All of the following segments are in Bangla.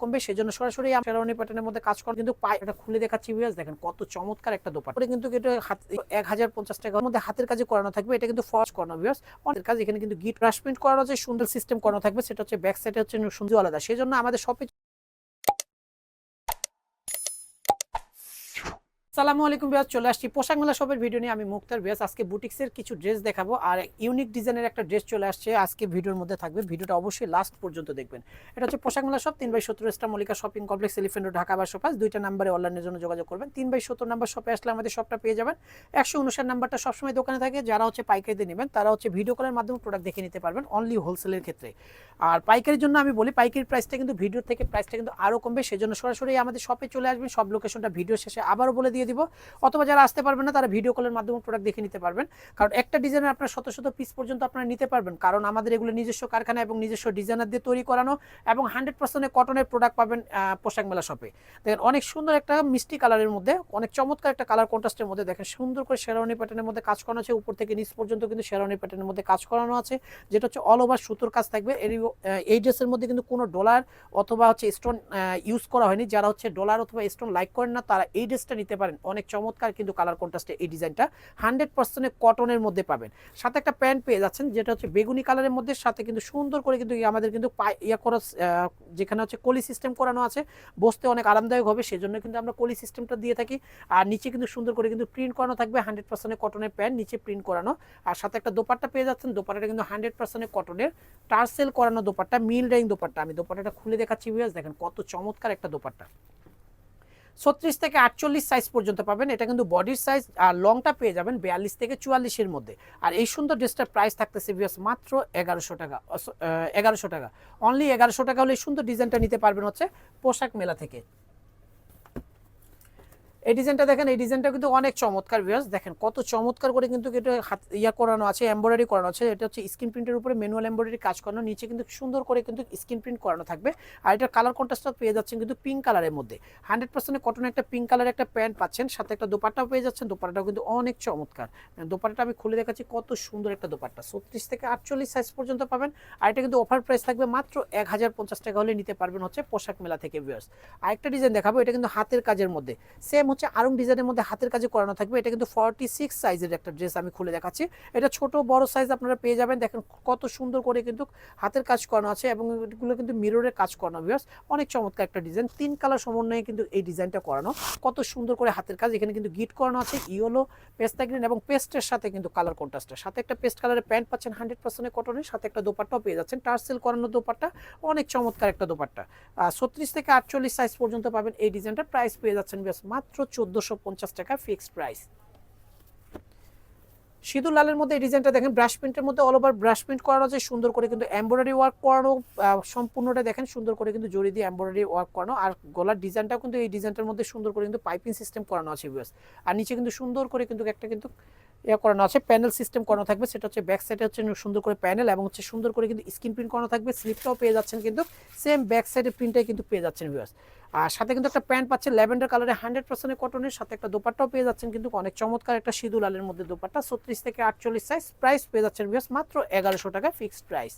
কমবে সেজন্য সরাসরি শেরওয়ানি প্যাটার্নের মধ্যে কাজ করা কিন্তু পায়ে এটা খুলে দেখাচ্ছি ভিউয়ার্স দেখেন কত চমৎকার একটা দোপাট্টা। এটা কিন্তু এটা হাত, এক হাজার পঞ্চাশ টাকার মধ্যে হাতের কাজে করানো থাকবে, এটা কিন্তু ফর্জ করানো ভিউয়ার্স অনেক কাজ এখানে কিন্তু গিট ব্রাশ প্রিন্ট করানো যে সুন্দর সিস্টেম করানো থাকবে, সেটা হচ্ছে ব্যাক সাইডে হচ্ছে সুন্দর আলাদা সেই জন্য আমাদের শপে সালামু আলাইকুম বিয়াস, চলে আসছি পোশাক মেলা শপের ভিডিও নিয়ে। আমি মুক্তার বিয়াস, আজকে বুটিক্সের কিছু ড্রেস দেখাবো আর ইউনিক ডিজাইনের একটা ড্রেস চলে আসছে। আজকে ভিডিওর মধ্যে থাকবে, ভিডিওটা অবশ্যই লাস্ট পর্যন্ত দেখবেন। এটা হচ্ছে পোশাক মেলা শপ তিন বাই সত্তর star Mallika shopping complex elephant Dhaka বা শপাস দুইটা নাম্বারে অনলাইনের জন্য যোগাযোগ করবেন। তিন বাই সত্তর নাম্বার শপে আসলে আমাদের শপটা পেয়ে যাবেন। একশো উনষাট নাম্বারটা সবসময় দোকানে থাকে। যারা হচ্ছে পাইকারিতে নেবেন, তারা হচ্ছে ভিডিও কলের মাধ্যমে প্রোডাক্ট দেখে নিতে পারবেন অনলি হোলসেলের ক্ষেত্রে। আর পাইকারির জন্য আমি বলি পাইকারি প্রাইসটা কিন্তু ভিডিওর থেকে প্রাইসটা কিন্তু আরও কমবে। সেজন্য সরাসরি আমাদের শপে চলে আসবেন। সব লোকেশনটা ভিডিও শেষে আবারও বলে দিয়ে দিব। অথবা যারা আসতে পারবেন না, তারা ভিডিও কলের মাধ্যমে প্রোডাক্ট দেখে নিতে পারবেন। কারণ একটা ডিজাইনের আপনার শত শত পিস পর্যন্ত আপনারা নিতে পারবেন। কারণ আমাদের এগুলো নিজস্ব কারখানা এবং নিজস্ব ডিজাইনার দিয়ে তৈরি করানো এবং হান্ড্রেড পার্সেন্টের কটনের প্রোডাক্ট পাবেন পোশাক মেলা শপে দেখেন, অনেক সুন্দর একটা মিষ্টি কালারের মধ্যে, অনেক চমৎকার একটা কালার কন্ট্রাস্টের মধ্যে দেখেন, সুন্দর করে শেরওয়ানি প্যাটার্নের মধ্যে কাজ করানো আছে। উপর থেকে নিচ পর্যন্ত কিন্তু শেরওয়ানি প্যাটার্নের মধ্যে কাজ করানো আছে। যেটা হচ্ছে অল ওভার সুতোর কাজ থাকবে। এর এই ড্রেসের মধ্যে কিন্তু কোনো ডলার অথবা হচ্ছে স্টোন ইউজ করা হয়নি। যারা হচ্ছে ডলার অথবা স্টোন লাইক করেন না, তারা এই ড্রেসটা নিতে পারেন। অনেক চমৎকার কিন্তু কালার কন্ট্রাস্টে এই ডিজাইনটা হান্ড্রেড পার্সেন্টের কটনের মধ্যে পাবেন। সাথে একটা প্যান্ট পেয়ে যাচ্ছেন, যেটা হচ্ছে বেগুনি কালারের মধ্যে, সাথে কিন্তু সুন্দর করে কিন্তু আমাদের কিন্তু ইয়া করা যেখানে হচ্ছে কলি সিস্টেম করানো আছে, বসতে অনেক আরামদায়ক হবে, সেজন্য কিন্তু আমরা কলি সিস্টেমটা দিয়ে থাকি। আর নিচে কিন্তু সুন্দর করে কিন্তু প্রিন্ট করানো থাকবে হান্ড্রেড পার্সেন্টের কটনের প্যান্ট নিচে প্রিন্ট করানো। আর সাথে একটা দোপাট্টা পেয়ে যাচ্ছেন, দোপাট্টাটা কিন্তু হান্ড্রেড পার্সেন্টের কটনের টার্সেল করানো দোপাট্টা মিল ডাইং দোপাট্টা। আমি দোপাট্টাটা খুলে দেখাচ্ছি ভিউয়ার্স দেখেন কত চমৎকার একটা দোপাট্টা। ছত্রিশ থেকে আটচল্লিশ সাইজ পর্যন্ত পাবেন। এটা কিন্তু বডির সাইজ আর লংটা পেয়ে যাবেন বিয়াল্লিশ থেকে চুয়াল্লিশের মধ্যে। আর এই সুন্দর ড্রেসটার প্রাইস থাকতেছে বিয়াস মাত্র এগারোশো টাকা এগারোশো টাকা। অনলি এগারোশো টাকা হলে এই সুন্দর ডিজাইনটা নিতে পারবেন হচ্ছে পোশাক মেলা থেকে। এই ডিজাইনটা দেখেন, এই ডিজাইনটা কিন্তু অনেক চমৎকার ভিউয়ার্স দেখেন কত চমৎকার করে কিন্তু এটা হাত, ইয়া করানো আছে এমব্রয়ডারি করানো আছে। এটা হচ্ছে স্ক্রিন প্রিন্টের উপরে ম্যানুয়াল এমব্রয়ডারি কাজ করানো, নিচে কিন্তু সুন্দর করে কিন্তু স্ক্রিন প্রিন্ট করানো থাকবে। আর এটার কালার কন্ট্রাস্টটা পেয়ে যাচ্ছেন কিন্তু পিঙ্ক কালারের মধ্যে। হান্ড্রেড পার্সেন্ট কটনের একটা পিঙ্ক কালারের একটা প্যান্ট পাচ্ছেন, সাথে একটা দোপাট্টাও পেয়ে যাচ্ছেন। দোপাট্টাটাও কিন্তু অনেক চমৎকার। দোপাট্টাটা আমি খুলে দেখাচ্ছি, কত সুন্দর একটা দোপাট্টা। ছত্রিশ থেকে আটচল্লিশ সাইজ পর্যন্ত পাবেন। আর এটা কিন্তু অফার প্রাইস থাকবে মাত্র এক হাজার পঞ্চাশ টাকা হলে নিতে পারবেন হচ্ছে পোশাক মেলা থেকে ভিউয়ার্স আরেকটা ডিজাইন দেখাবো, এটা কিন্তু হাতের কাজের মধ্যে। সেম হচ্ছে আরং ডিজাইনের মধ্যে হাতের কাজে করানো থাকবে। এটা কিন্তু ফর্টি সিক্স সাইজের একটা ড্রেস আমি খুলে দেখাচ্ছি। এটা ছোট, বড় সাইজ আপনারা পেয়ে যাবেন। দেখেন কত সুন্দর করে কিন্তু হাতের কাজ করানো আছে এবং এগুলো কিন্তু মিররের কাজ করানো ভিউয়ার্স অনেক চমৎকার একটা ডিজাইন তিন কালার সমন্বয়ে কিন্তু এই ডিজাইনটা করানো। কত সুন্দর করে হাতের কাজ। এখানে কিন্তু গিট করানো আছে ইয়েলো পেস্তা গ্রিন এবং পেস্টের সাথে কিন্তু কালার কন্ট্রাস্টের সাথে একটা পেস্ট কালারের প্যান্ট পাচ্ছেন হান্ড্রেড পার্সেন্টের কটনের সাথে একটা দোপাট্টাও পেয়ে যাচ্ছেন। টার্সেল করানো দোপাট্টা। অনেক চমৎকার একটা দোপাট্টা। ছত্রিশ থেকে আটচল্লিশ সাইজ পর্যন্ত পাবেন এই ডিজাইনটা প্রাইস পেয়ে যাচ্ছেন বেশ মাত্র চোদ্দোশো পঞ্চাশ টাকা ফিক্সড প্রাইস। সিঁদুর লালের মধ্যে ডিজাইনটা দেখেন, ব্রাশ প্রিন্টের মধ্যে অল ওভার ব্রাশ প্রিন্ট করানো আছে, সুন্দর করে কিন্তু এমব্রয়ডারি ওয়ার্ক করানো সম্পূর্ণটা দেখেন, সুন্দর করে কিন্তু জড়ি দিয়ে এমব্রয়ডারি ওয়ার্ক করানো, আর গলার ডিজাইনটাও কিন্তু এই ডিজাইনটার মধ্যে সুন্দর করে কিন্তু পাইপিং সিস্টেম করানো আছে ভিউয়ার্স আর নিচে কিন্তু সুন্দর করে কিন্তু একটা কিন্তু ইয়ে করানো আছে প্যানেল সিস্টেম করানো থাকবে, সেটা হচ্ছে ব্যাক সাইডে হচ্ছে সুন্দর করে প্যানেল এবং হচ্ছে সুন্দর করে কিন্তু স্ক্রিন প্রিন্ট করানো থাকবে স্লিপটাও পেয়ে যাচ্ছেন কিন্তু সেম ব্যাক সাইডের প্রিন্টটাই কিন্তু পেয়ে যাচ্ছেন ভিউয়ার্স আর সাথে কিন্তু একটা প্যান্ট পাচ্ছেন ল্যাভেন্ডার কালারে হান্ড্রেড পার্সেন্টের কটনের সাথে একটা দোপাট্টাও পেয়ে যাচ্ছেন, কিন্তু অনেক চমৎকার একটা সিঁদুর লালের মধ্যে দোপাট্টা, ছত্রিশ থেকে আটচল্লিশ সাইজ প্রাইস পেয়ে যাচ্ছেন ভিউয়ার্স মাত্র এগারোশো টাকা ফিক্সড প্রাইস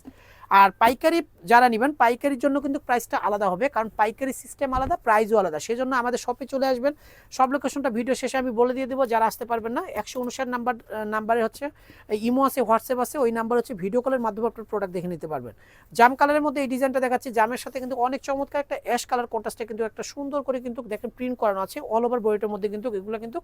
আর পাইকারি যারা নেবেন, পাইকারির জন্য কিন্তু প্রাইসটা আলাদা হবে, কারণ পাইকারি সিস্টেম আলাদা প্রাইসও আলাদা। সেই জন্য আমাদের শপে চলে আসবেন, সব লোকেশনটা ভিডিও শেষে আমি বলে দিয়ে দেবো, যারা আসতে পারবেন না, একশো উনষাট নাম্বার নাম্বারে হচ্ছে ইমো আছে হোয়াটসঅ্যাপ আছে, ওই নাম্বার হচ্ছে ভিডিও কলের মাধ্যমে আপনার প্রোডাক্ট দেখে নিতে পারবেন। জাম কালারের মধ্যে এই ডিজাইনটা দেখাচ্ছি, জামের সাথে কিন্তু অনেক চমৎকার একটা অ্যাশ কালার কন্ট্রাস্টে কিন্তু একটা সুন্দর করে কিন্তু দেখেন প্রিন্ট করানো আছে অল ওভার বডিটার মধ্যে কিন্তু এগুলো কিন্তু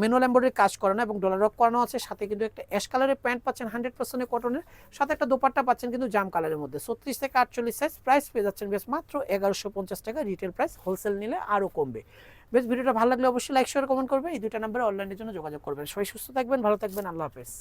ম্যানুয়াল এম্বয়ডারি কাজ করানো এবং ডলার রক করানো আছে। সাথে কিন্তু একটা অ্যাশ কালারের প্যান্ট পাচ্ছেন হান্ড্রেড পার্সেন্টের কটনের সাথে একটা দোপাট্টা পাচ্ছেন কিন্তু জাম কালারের মধ্যে। ছত্রিশ থেকে আটচল্লিশ সাইজ প্রাইস পেয়ে যাচ্ছেন বেশ মাত্র এগারোশো পঞ্চাশ টাকা। রিটেল প্রাইস হোলসেল নিলে আরও কমবে। বেশ, ভিডিওটা ভালো লাগলে অবশ্যই লাইক শেয়ার কমেন্ট করবে এই দুইটা নাম্বারে অনলাইনের জন্য যোগাযোগ করবেন। সবাই সুস্থ থাকবেন, ভালো থাকবেন। আল্লাহ হাফেজ।